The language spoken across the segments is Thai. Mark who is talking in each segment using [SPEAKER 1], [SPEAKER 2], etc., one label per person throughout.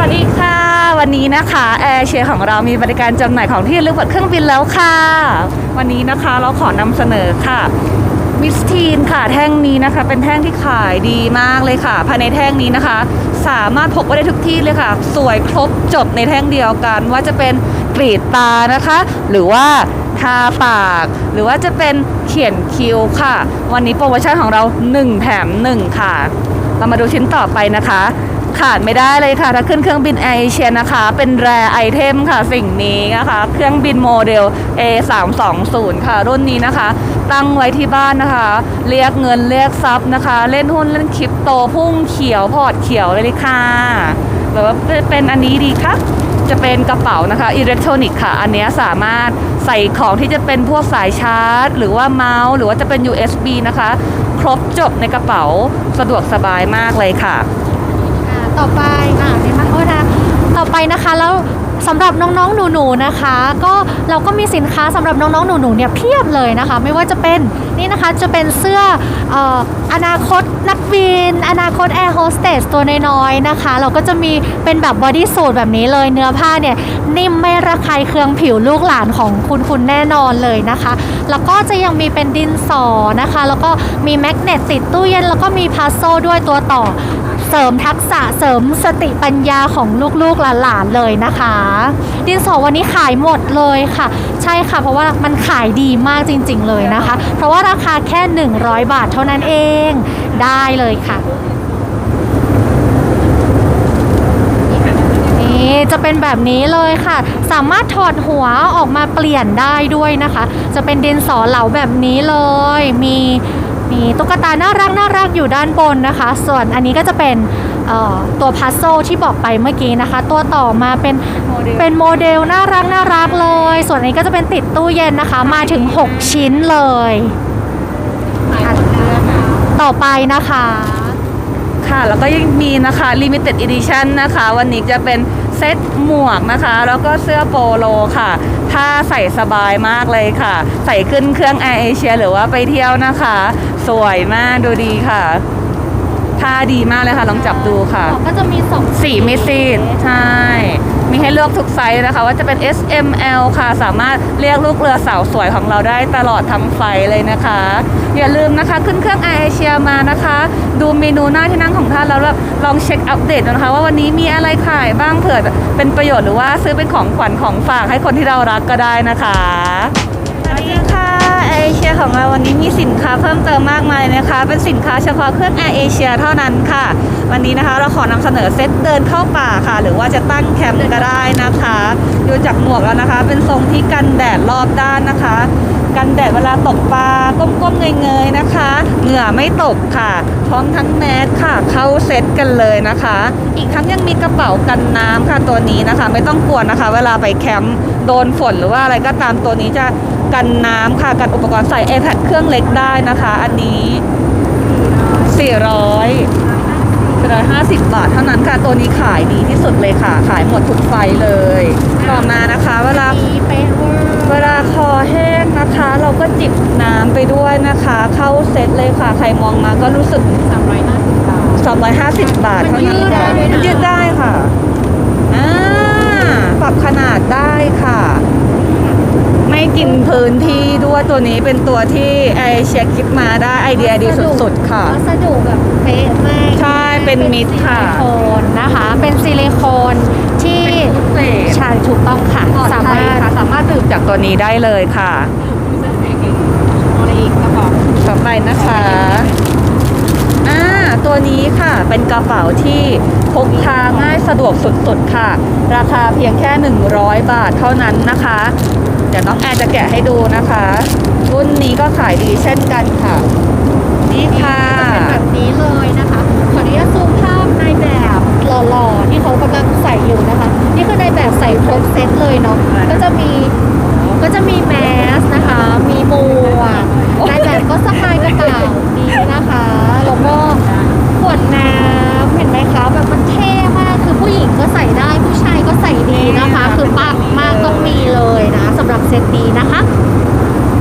[SPEAKER 1] วัสดีค่ะ วันนี้นะคะแอร์เชียของเรามีบริการจำหน่ายของที่ระลึกบนเครื่องบินแล้วค่ะ วันนี้นะคะเราขอนำเสนอค่ะมิสทีนค่ะแท่งนี้นะคะ เป็นแท่งที่ขายดีมากเลยค่ะ ภายในแท่งนี้นะคะ สามารถพกไปได้ทุกที่เลยค่ะ สวยครบจบในแท่งเดียวกัน ว่าจะเป็นกรีดตานะคะ หรือว่าทาปาก หรือว่าจะเป็นเขียนคิ้วค่ะ วันนี้โปรโมชั่นของเรา 1 แถม 1 ค่ะ เรามาดูชิ้นต่อไปนะคะ ขาดไม่ได้เลยค่ะ ถ้าขึ้นเครื่องบินแอร์เอชียนะคะ เป็นแรไอเทมค่ะสิ่งนี้นะคะ เครื่องบินโมเดล A320 ค่ะ รุ่นนี้นะคะ ตั้งไว้ที่บ้านนะคะ เรียกเงินเรียกทรัพย์นะคะ เล่นหุ้นเล่นคริปโตพุ่งเขียวพอร์ตเขียวเลยค่ะหรือว่าเป็นอันนี้ดีคะจะเป็นกระเป๋านะคะอิเล็กทรอนิกส์ค่ะ อันนี้สามารถใส่ของที่จะเป็นพวกสายชาร์จ หรือว่าเมาส์ หรือว่าจะเป็น USB นะคะ ครบจบในกระเป๋าสะดวกสบายมากเลยค่ะ
[SPEAKER 2] ต่อไปอ่าเดี๋ยมาโทษนะต่อไปนะคะแล้วสำหรับน้องๆ หนูๆ นะคะ ก็เราก็มีสินค้าสำหรับน้องๆ หนูๆ เนี่ยเพียบเลยนะคะ ไม่ว่าจะเป็นนี่นะคะจะเป็นเสื้อออนาคตนักบิน อนาคตแอร์โฮสเตสตัวน้อยๆ นะคะ เราก็จะมีเป็นแบบบอดี้สูทแบบนี้เลยเนื้อผ้าเนี่ย นิ่มไม่ระคายเคืองผิวลูกหลานของคุณคุณแน่นอนเลยนะคะ แล้วก็จะยังมีเป็นดินสอนะคะ แล้วก็มีแมกเนตติดตู้เย็นแล้วก็มีพัซโซด้วยตัวต่อ เสริมทักษะเสริมสติปัญญาของลูกๆหลานๆเลยนะคะ ดินสอวันนี้ขายหมดเลยค่ะ ใช่ค่ะ เพราะว่ามันขายดีมากจริง ๆ เลยนะคะ เพราะว่าราคาแค่ 100 บาทเท่านั้นเองได้เลยค่ะนี่จะเป็นแบบนี้เลยค่ะ สามารถถอดหัวออกมาเปลี่ยนได้ด้วยนะคะ จะเป็นดินสอเหลาแบบนี้เลย มี มีตุ๊กตาน่ารักน่ารักอยู่ด้านบนนะคะ ส่วนอันนี้ก็จะเป็นเอ่อตัวพัซโซที่บอกไปเมื่อกี้นะคะ ตัวต่อมาเป็น
[SPEAKER 1] โมเดล
[SPEAKER 2] เป็นโมเดลน่ารักน่ารักเลย ส่วนอันนี้ก็จะเป็นติดตู้เย็นนะคะ มาถึง 6 ชิ้นเลยอะต่อไปนะคะ
[SPEAKER 1] ค่ะแล้วก็ยังมีนะคะ Limited Edition นะคะ วันนี้จะเป็น เซตหมวกนะคะ แล้วก็เสื้อโปโลค่ะผ้าใส่สบายมากเลยค่ะ ใส่ขึ้นเครื่องแอร์เอเชียหรือว่าไปเที่ยวนะคะ สวยมากดูดีค่ะผ้าดีมากเลยค่ะ ลองจับดูค่ะ
[SPEAKER 2] ก็จะมีสอง
[SPEAKER 1] สีไม่ซีดใช่ มีให้เลือกทุกไซส์นะคะ ว่าจะเป็น S M L ค่ะ สามารถเรียกลูกเรือสาวสวยของเราได้ตลอดทั้งไฟเลยนะคะ อย่าลืมนะคะขึ้นเครื่อง Air Asia มานะคะ ดูเมนูหน้าที่นั่งของท่านแล้วแบบลองเช็คอัปเดตนะคะ ว่าวันนี้มีอะไรขายบ้างเผื่อเป็นประโยชน์หรือว่าซื้อเป็นของขวัญของฝากให้คนที่เรารักก็ได้นะคะสวัสดีค่ะ เอเชียของเราวันนี้มีสินค้าเพิ่มเติมมากมายนะคะ เป็นสินค้าเฉพาะเครื่องแอร์เอเชียเท่านั้นค่ะ วันนี้นะคะเราขอนำเสนอเซตเดินเข้าป่าค่ะ หรือว่าจะตั้งแคมป์ก็ได้นะคะดูจากหมวกแล้วนะคะ เป็นทรงที่กันแดดรอบด้านนะคะ กันแดดเวลาตกปลาก้มๆเงยๆนะคะ เหงื่อไม่ตกค่ะ พร้อมทั้งแมสค่ะ เข้าเซตกันเลยนะคะ อีกทั้งยังมีกระเป๋ากันน้ำค่ะตัวนี้นะคะ ไม่ต้องกลัวนะคะ เวลาไปแคมป์โดนฝนหรือว่าอะไรก็ตามตัวนี้จะ กันน้ำค่ะกันอุปกรณ์ใส่ iPad เครื่องเล็กได้นะคะ อันนี้ 400 450 บาท เท่านั้นค่ะ ตัวนี้ขายดีที่สุดเลยค่ะ ขายหมดทุกไฟเลย ต่อมานะคะ เวลา
[SPEAKER 2] มีเป๊ะเวอร์
[SPEAKER 1] เวลาคอแห้งนะคะ เราก็จิบน้ำไปด้วยนะคะ เข้าเซตเลยค่ะ ใครมองมาก็รู้สึก
[SPEAKER 2] สามร้อยห้าสิบบาท
[SPEAKER 1] 250 บาท เท่านั้นค่ะ
[SPEAKER 2] มันยืดได้ด้วยนะ
[SPEAKER 1] มันยืดได้ค่ะอ่าปรับขนาดได้ค่ะ ไม่กินพื้นที่ด้วยตัวนี้เป็นตัวที่ไอเชียคิดมาได้ไอเดียดีสุดๆค่ะ
[SPEAKER 2] วัสดุแบบเป๊ะมาก
[SPEAKER 1] ใช่เป็นมิตรค่ะ
[SPEAKER 2] ซิลิโคนนะคะ เป็นซิลิโคนที่
[SPEAKER 1] เศษ
[SPEAKER 2] ใช่ถูกต้องค่ะ
[SPEAKER 1] สา
[SPEAKER 2] สามา
[SPEAKER 1] รา
[SPEAKER 2] ร
[SPEAKER 1] ถ
[SPEAKER 2] ถ
[SPEAKER 1] ค่ะสามารถดื่มจากตัวนี้ได้เลยค่ะ
[SPEAKER 2] อะไรอีกกระบอก
[SPEAKER 1] ต่อไปนะคะอ่าตัวนี้ค่ะเป็นกระเป๋าที่พกพาง่ายสะดวกสุดๆค่ะ ราคาเพียงแค่ 100 บาทเท่านั้นนะคะ เดี๋ยวน้องแอนจะแกะให้ดูนะคะ รุ่นนี้ก็ขายดีเช่นกันค่ะ นี่ค่ะ
[SPEAKER 2] เป็นแบบนี้เลยนะคะ ขออนุญาตซูมภาพในแบบหล่อๆที่เขากำลังใส่อยู่นะคะ นี่คือในแบบใส่ครบเซตเลยเนาะ ก็จะมี ก็จะมีแมสนะคะ มีหมวกในแบบก็สะพายกระเป๋านี้นะคะ แล้วก็ขวดน้ำเห็นไหมคะแบบมันเท่มาก คือผู้หญิงก็ใส่ได้ ผู้ชายก็ใส่ดีนะคะ คือปังมากต้องมีเลยนะสำหรับเซตนี้นะคะ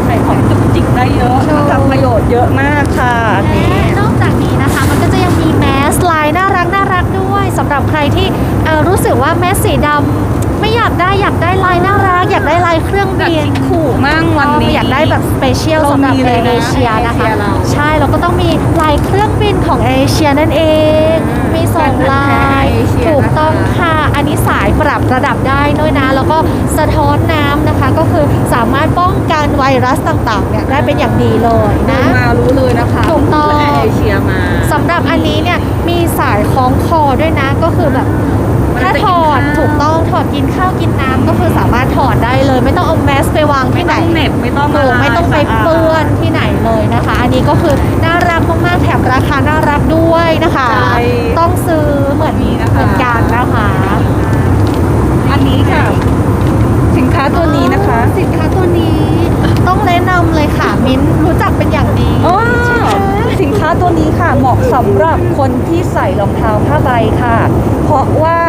[SPEAKER 1] ใส่ของจุกจิกได้เยอะ
[SPEAKER 2] โชว์
[SPEAKER 1] ทำประโยชน์ เยอะมากค่ะอันนี้
[SPEAKER 2] และนอกจากนี้นะคะ มันก็จะยังมีแมสลายน่ารักน่ารักด้วยสำหรับใครที่เอ่อรู้สึกว่าแมสสีดำไม่อยากได้อยากได้ลายน่ารัก อยากได้ลายเครื่อง
[SPEAKER 1] แบบ
[SPEAKER 2] บิน
[SPEAKER 1] คิดขู่มั่งวันนี้
[SPEAKER 2] อยากได้แบบสเปเชียล
[SPEAKER 1] เรา
[SPEAKER 2] สำหรับ
[SPEAKER 1] มี
[SPEAKER 2] เอ
[SPEAKER 1] เลยนะ
[SPEAKER 2] เชียนะคะ
[SPEAKER 1] เอเชียเรา
[SPEAKER 2] ใช่เราก็ต้องมีลายเครื่องบินของเอเชียนั่นเอง มีสองลาย
[SPEAKER 1] เอเชีย
[SPEAKER 2] ถูกต้อง
[SPEAKER 1] นะคะ
[SPEAKER 2] ค่ะ อันนี้สายปรับระดับได้ด้วยนะ แล้วก็สะท้อนน้ำนะคะก็คือ รัสต่างๆเนี่ยได้เป็นอย่างดีเลย
[SPEAKER 1] ดู
[SPEAKER 2] นะ
[SPEAKER 1] มารู้เลยนะคะ
[SPEAKER 2] ถูกต้อง
[SPEAKER 1] แอร์เอเชียมา
[SPEAKER 2] สำหรับอันนี้เนี่ยมีสายคล้องคอด้วยนะก็คือแบบ
[SPEAKER 1] มัน
[SPEAKER 2] ถ้า
[SPEAKER 1] จะ
[SPEAKER 2] ถอด
[SPEAKER 1] กินข้าว
[SPEAKER 2] ถูกต้องถอดกินข้าวกินน้ำก็คือสามารถถอดได้เลย ไม่ต้องเอาแมสไปวาง
[SPEAKER 1] ไม่
[SPEAKER 2] ที่ไหน
[SPEAKER 1] ต้องเหน็บไม่ต้อง
[SPEAKER 2] ถูกะ
[SPEAKER 1] ร
[SPEAKER 2] ไม่ต้องไป
[SPEAKER 1] สะาด
[SPEAKER 2] เปื้อนที่ไหนเลยนะคะ อันนี้ก็คือน่ารักมากๆแถมราคาน่ารักด้วยนะคะ
[SPEAKER 1] ใช่
[SPEAKER 2] ต้องซื้อเหมือน
[SPEAKER 1] นี่นะคะ
[SPEAKER 2] เหมือนกันนะคะ
[SPEAKER 1] อันนี้ค่ะ สินค้าตัวนี้นะคะ
[SPEAKER 2] สินค้าตัวนี้ต้องแนะนำเลยค่ะ มิ้นรู้จักเป็นอย่างดี
[SPEAKER 1] อ๋อ
[SPEAKER 2] ใช่ไหม
[SPEAKER 1] สินค้าตัวนี้ค่ะเหมาะสำหรับคนที่ใส่รองเท้าผ้าใบค่ะ เพราะว่า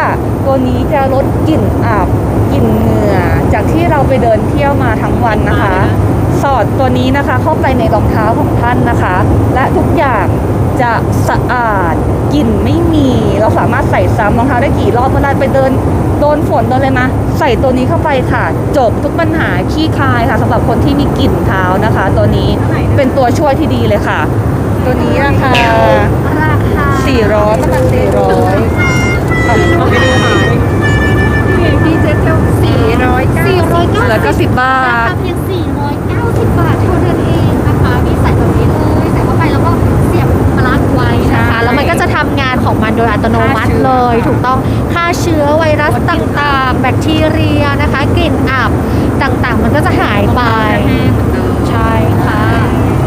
[SPEAKER 1] ตัวนี้จะลดกลิ่นอับกลิ่นเหงื่อจากที่เราไปเดินเที่ยวมาทั้งวันนะคะ สอดตัวนี้นะคะเข้าไปในรองเท้าของท่านนะคะ และทุกอย่างจะสะอาดกลิ่นไม่มีเราสามารถใส่ซ้ำรองเท้าได้กี่รอบเมื่อไรไปเดินโดนฝนโดนอะไรมาใส่ตัวนี้เข้าไปค่ะ จบทุกปัญหาขี้คายค่ะสำหรับคนที่มีกลิ่นเท้านะคะ ตัวนี้เป็นตัวช่วยที่ดีเลยค่ะ ตัวนี้ราคา
[SPEAKER 2] ราคา
[SPEAKER 1] 400ประมาณ400เอาเอาไปดูหาย
[SPEAKER 2] ดีเจเทลสี่ร้อยสี่ร้อยเก้า
[SPEAKER 1] แล้วก็10บา
[SPEAKER 2] รา
[SPEAKER 1] ท
[SPEAKER 2] คาเพียงสี่ร้อยเก้าสิบบาทเท่านั้นเองนะคะมีใส่แบบนี้เลยใส่เข้าไปแล้วก็เสียบปลั๊กไว้นะคะ
[SPEAKER 1] ใช่
[SPEAKER 2] แล้วมันก็จะทำงานของมันโดยอัตโนมัติเลย ถูกต้องฆ่าเชื้อไวรัสต่างๆ แบคทีเรียนะคะกลิ่นอับต่างๆ มันก็จะหายไปใช่ค่ะ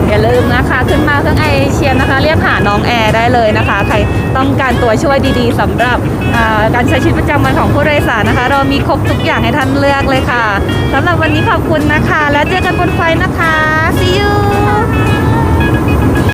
[SPEAKER 1] อย่าลืมนะคะขึ้นมาเครื่องไอเชียนะคะ เรียกหาน้องแอร์ได้เลยนะคะ ใครต้องการตัวช่วยดีๆสำหรับการใช้ชีวิตประจำวันของผู้โดยสารนะคะ เรามีครบทุกอย่างให้ท่านเลือกเลยค่ะสำหรับวันนี้ขอบคุณนะคะ แล้วเจอกันบนไฟนะคะ see you